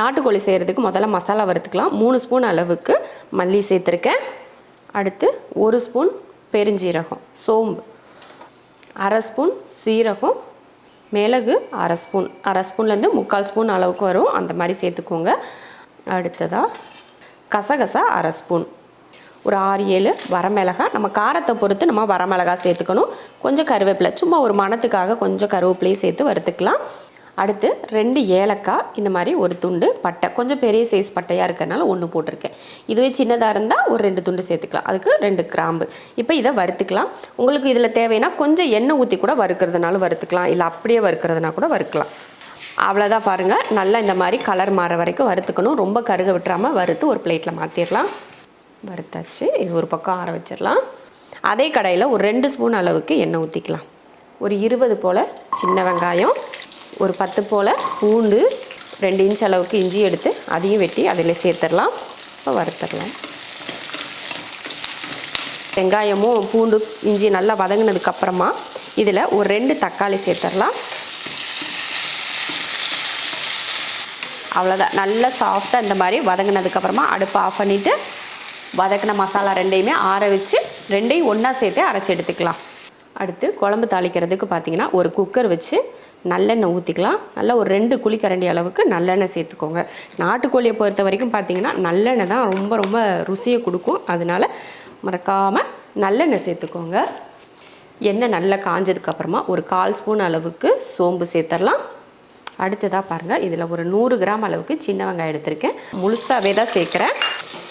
நாட்டுக்கோழி செய்கிறதுக்கு முதல்ல மசாலா வறுத்துக்கலாம். மூணு ஸ்பூன் அளவுக்கு மல்லி சேர்த்துருக்கேன். அடுத்து ஒரு ஸ்பூன் பெருஞ்சீரகம் சோம்பு அரை ஸ்பூன் சீரகம் மிளகு அரை ஸ்பூன். அரை ஸ்பூன்லேருந்து முக்கால் ஸ்பூன் அளவுக்கு வரும். அந்த மாதிரி சேர்த்துக்கோங்க. அடுத்ததாக கசகசா அரை ஸ்பூன். ஒரு ஆறு ஏழு வரமிளகா. நம்ம காரத்தை பொறுத்து நம்ம வரமிளகா சேர்த்துக்கணும். கொஞ்சம் கருவேப்பிலை சும்மா ஒரு மணத்துக்காக கொஞ்சம் கருவேப்பிலையும் சேர்த்து வறுத்துக்கலாம். அடுத்து ரெண்டு ஏலக்காய் இந்த மாதிரி ஒரு துண்டு பட்டை. கொஞ்சம் பெரிய சைஸ் பட்டையாக இருக்கிறனால ஒன்று போட்டிருக்கேன். இதுவே சின்னதாக இருந்தால் ஒரு ரெண்டு துண்டு சேர்த்துக்கலாம். அதுக்கு ரெண்டு கிராம்பு. இப்போ இதை வறுத்துக்கலாம். உங்களுக்கு இதில் தேவைன்னா கொஞ்சம் எண்ணெய் ஊற்றி கூட வறுக்கிறதுனாலும் வறுத்துக்கலாம். இல்லை அப்படியே வறுக்கிறதுனா கூட வறுக்கலாம். அவ்வளோதான் பாருங்கள் நல்லா இந்த மாதிரி கலர் மாற வரைக்கும் வறுத்துக்கணும். ரொம்ப கருக விட்டுறாமல் வறுத்து ஒரு பிளேட்டில் மாற்றிடலாம் வறுத்தாச்சு. இது ஒரு பக்கம் ஆற வச்சிடலாம் அதே கடையில் ஒரு ரெண்டு ஸ்பூன் அளவுக்கு எண்ணெய் ஊற்றிக்கலாம் ஒரு இருபது போல் சின்ன வெங்காயம். ஒரு பத்து போல் பூண்டு ரெண்டு இன்ச் அளவுக்கு இஞ்சி எடுத்து அதையும் வெட்டி அதில் சேர்த்துடலாம். இப்போ வறுத்துடலாம். வெங்காயமும் பூண்டு இஞ்சி நல்லா வதங்கினதுக்கப்புறமா இதில் ஒரு ரெண்டு தக்காளி சேர்த்துடலாம். அவ்வளோதான் நல்லா சாஃப்டாக இந்த மாதிரி வதங்கினதுக்கப்புறமா அடுப்பை ஆஃப் பண்ணிவிட்டு வதக்கின மசாலா ரெண்டையுமே ஆற வச்சு ரெண்டையும் ஒன்றா சேர்த்து அரைச்சி எடுத்துக்கலாம். அடுத்து குழம்பு தாளிக்கிறதுக்கு பார்த்தீங்கன்னா ஒரு குக்கர் வச்சு நல்லெண்ணெய் ஊற்றிக்கலாம் நல்லா ஒரு ரெண்டு குழிக்கரண்டி அளவுக்கு நல்லெண்ணெய் சேர்த்துக்கோங்க. நாட்டுக்கோழியை பொறுத்த வரைக்கும் பார்த்தீங்கன்னா நல்லெண்ணெய் தான் ரொம்ப ரொம்ப ருசியை கொடுக்கும். அதனால மறக்காமல் நல்லெண்ணெய் சேர்த்துக்கோங்க. எண்ணெய் நல்லா காஞ்சதுக்கப்புறமா ஒரு கால் ஸ்பூன் அளவுக்கு சோம்பு சேர்த்துடலாம் அடுத்ததாக பாருங்கள் இதில் ஒரு நூறு கிராம் அளவுக்கு சின்ன வெங்காயம் எடுத்திருக்கேன். முழுசாகவே தான் சேர்க்குறேன்.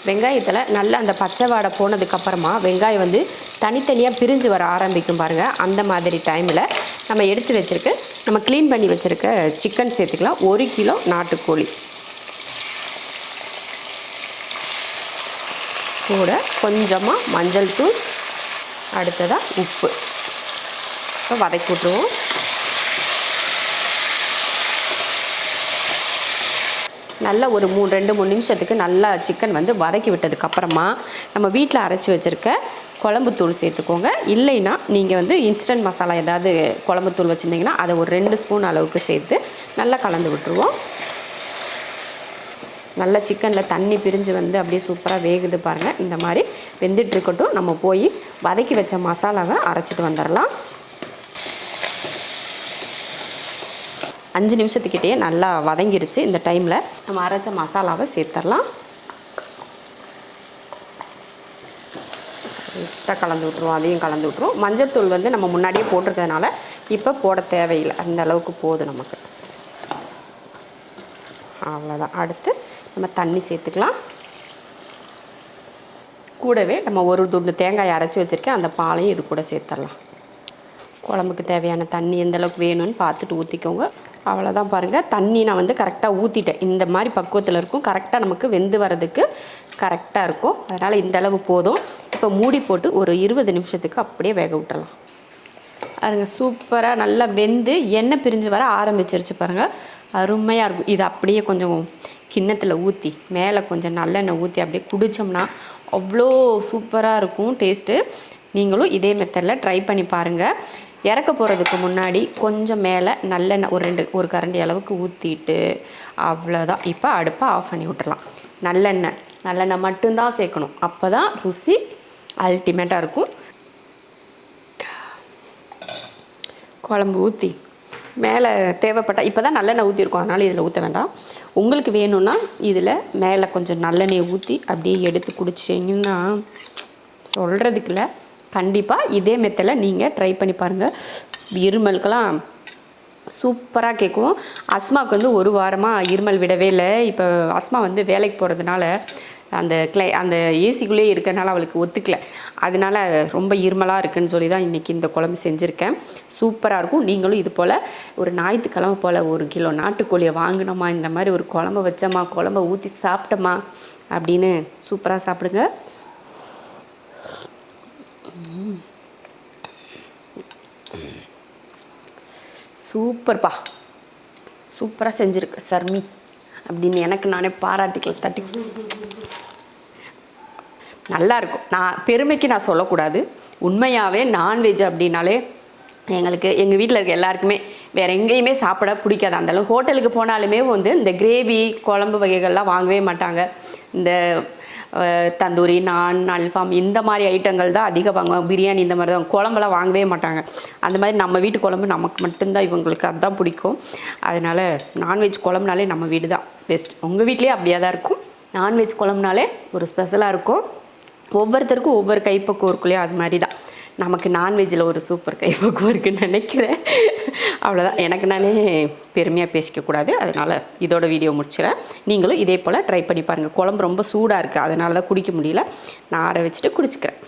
வெங்காயத்தில் நல்லா அந்த பச்சை வாடை போனதுக்கப்புறமா வெங்காயம் வந்து தனித்தனியாக பிரிஞ்சு வர ஆரம்பிக்கும் பாருங்கள் அந்த மாதிரி டைமில் நம்ம எடுத்து வச்சுருக்க நம்ம க்ளீன் பண்ணி வச்சுருக்க சிக்கன் சேர்த்துக்கலாம். ஒரு கிலோ நாட்டுக்கோழி. கூட கொஞ்சமாக மஞ்சள் தூள் அடுத்ததாக உப்பு. இப்போ வதக்கி விட்ருவோம் நல்லா ஒரு மூணு ரெண்டு மூணு நிமிஷத்துக்கு நல்லா சிக்கன் வந்து வதக்கி விட்டதுக்கப்புறமா நம்ம வீட்டில் அரைச்சி வச்சுருக்க குழம்புத்தூள் சேர்த்துக்கோங்க. இல்லைன்னா நீங்கள் வந்து இன்ஸ்டன்ட் மசாலா ஏதாவது குழம்புத்தூள் வச்சுருந்தீங்கன்னா அதை ஒரு ரெண்டு ஸ்பூன் அளவுக்கு சேர்த்து நல்லா கலந்து விட்டுருவோம். நல்லா சிக்கனில் தண்ணி பிரிஞ்சு வந்து அப்படியே சூப்பராக வேகுது பாருங்கள் இந்த மாதிரி வெந்துட்டுருக்கட்டும் நம்ம போய் வதக்கி வச்ச மசாலாவை அரைச்சிட்டு வந்துடலாம். அஞ்சு நிமிஷத்துக்கிட்டே நல்லா வதங்கிருச்சு. இந்த டைமில் நம்ம அரைச்ச மசாலாவை சேர்த்துடலாம். லைட்டாக கலந்து விட்ருவோம் அதையும் கலந்து விட்ருவோம் மஞ்சள் தூள் வந்து நம்ம முன்னாடியே போட்டிருக்கிறதுனால இப்போ போட தேவையில்லை. அந்த அளவுக்கு போதும் நமக்கு. அவ்வளோதான் அடுத்து நம்ம தண்ணி சேர்த்துக்கலாம். கூடவே நம்ம ஒரு துண்டு தேங்காய் அரைச்சி வச்சுருக்கேன். அந்த பாலையும் இது கூட சேர்த்துடலாம். குழம்புக்கு தேவையான தண்ணி எந்த அளவுக்கு வேணும்னு பார்த்துட்டு ஊற்றிக்கோங்க அவ்வளோதான் பாருங்கள் தண்ணி நான் வந்து கரெக்டாக ஊற்றிட்டேன் இந்த மாதிரி பக்குவத்தில் இருக்கும். கரெக்டாக நமக்கு வெந்து வரதுக்கு கரெக்டாக இருக்கும். அதனால் இந்த அளவு போதும். இப்போ மூடி போட்டு ஒரு இருபது நிமிஷத்துக்கு அப்படியே வேக விட்டுறலாம். அதுங்க சூப்பராக நல்லா வெந்து எண்ணெய் பிரிஞ்சு வர ஆரம்பிச்சிருச்சு பாருங்கள் அருமையாக இருக்கும். இது அப்படியே கொஞ்சம் கிண்ணத்தில் ஊற்றி மேலே கொஞ்சம் நல்லெண்ணெய் ஊற்றி அப்படியே குடித்தோம்னா அவ்வளோ சூப்பராக இருக்கும் டேஸ்ட்டு நீங்களும் இதே மெத்தடில் ட்ரை பண்ணி பாருங்கள் இறக்க போகிறதுக்கு முன்னாடி கொஞ்சம் மேலே நல்லெண்ணெய் ஒரு ரெண்டு ஒரு கரண்டி அளவுக்கு ஊற்றிட்டு அவ்வளோதான் இப்போ அடுப்பை ஆஃப் பண்ணி விட்டுலாம் நல்லெண்ணெய் நல்லெண்ணெய் மட்டும்தான் சேர்க்கணும். அப்போ தான் ருசி அல்டிமேட்டாக இருக்கும். குழம்பு ஊற்றி மேலே தேவைப்பட்டால் இப்போ தான் நல்லெண்ணெய் ஊற்றிருக்கோம் அதனால் இதில் ஊற்ற வேண்டாம். உங்களுக்கு வேணும்னா இதில் மேலே கொஞ்சம் நல்லெண்ணெய் ஊற்றி அப்படியே எடுத்து குடிச்சிங்கன்னா சொல்கிறதுக்குல கண்டிப்பாக இதே மெத்தடில் நீங்கள் ட்ரை பண்ணி பாருங்கள் இருமலுக்கெல்லாம் சூப்பராக கேட்கும். அஸ்மாவுக்கு வந்து ஒரு வாரமாக இருமல் விடவே இல்லை. இப்போ அஸ்மா வந்து வேலைக்கு போகிறதுனால அந்த கிளை அந்த ஏசிக்குள்ளேயே இருக்கிறனால அவளுக்கு ஒத்துக்கல. அதனால் ரொம்ப இருமலாக இருக்குன்னு சொல்லி தான் இன்றைக்கி இந்த குழம்பு செஞ்சுருக்கேன். சூப்பராக இருக்கும். நீங்களும் இது போல் ஒரு ஞாயிற்றுக்கிழமை போல் ஒரு கிலோ நாட்டுக்கோழியை வாங்கினோமா இந்த மாதிரி ஒரு குழம்பு வச்சோமா குழம்ப ஊற்றி சாப்பிட்டோமா அப்படின்னு சூப்பராக சாப்பிடுங்க. சூப்பர்ப்பா. சூப்பராக செஞ்சுருக்கு. சர்மி. அப்படின்னு எனக்கு நானே பாராட்டிக்கல தட்டி நல்லா இருக்கும் நான் பெருமைக்கு நான் சொல்லக்கூடாது. உண்மையாகவே நான்வெஜ் அப்படின்னாலே எங்களுக்கு எங்கள் வீட்டில் இருக்க எல்லாருக்குமே வேறு எங்கேயுமே சாப்பிட பிடிக்காது. அந்தளவு ஹோட்டலுக்கு போனாலுமே வந்து இந்த கிரேவி குழம்பு வகைகள்லாம் வாங்கவே மாட்டாங்க. இந்த தந்தூரி நான் அல்ஃபாம் இந்த மாதிரி ஐட்டங்கள் தான் அதிகம் வாங்குவாங்க. பிரியாணி இந்த மாதிரி தான் குழம்பெல்லாம் வாங்கவே மாட்டாங்க. அந்த மாதிரி நம்ம வீட்டு குழம்பு நமக்கு மட்டும்தான் இவங்களுக்கு அதுதான் பிடிக்கும். அதனால் நான்வெஜ் குழம்புனாலே நம்ம வீடு தான் பெஸ்ட் உங்கள் வீட்லேயே அப்படியே தான் இருக்கும்? நான்வெஜ் குழம்புனாலே ஒரு ஸ்பெஷலாக இருக்கும். ஒவ்வொருத்தருக்கும் ஒவ்வொரு கைப்பக்குவம் அது மாதிரி தான். நமக்கு நான்வெஜ்ஜில் ஒரு சூப்பர் கைப்பக்குவம் இருக்குதுன்னு நினைக்கிறேன். அவ்வளோதான் எனக்கு நானே பெருமையாக பேசிக்கக்கூடாது அதனால் இதோட வீடியோ முடிச்சிடறேன். நீங்களும் இதே போல் ட்ரை பண்ணி பாருங்கள் குழம்பு ரொம்ப சூடாக இருக்குது அதனால தான் குடிக்க முடியல. நான் ஆற வச்சுட்டு குடிச்சிக்கிறேன்.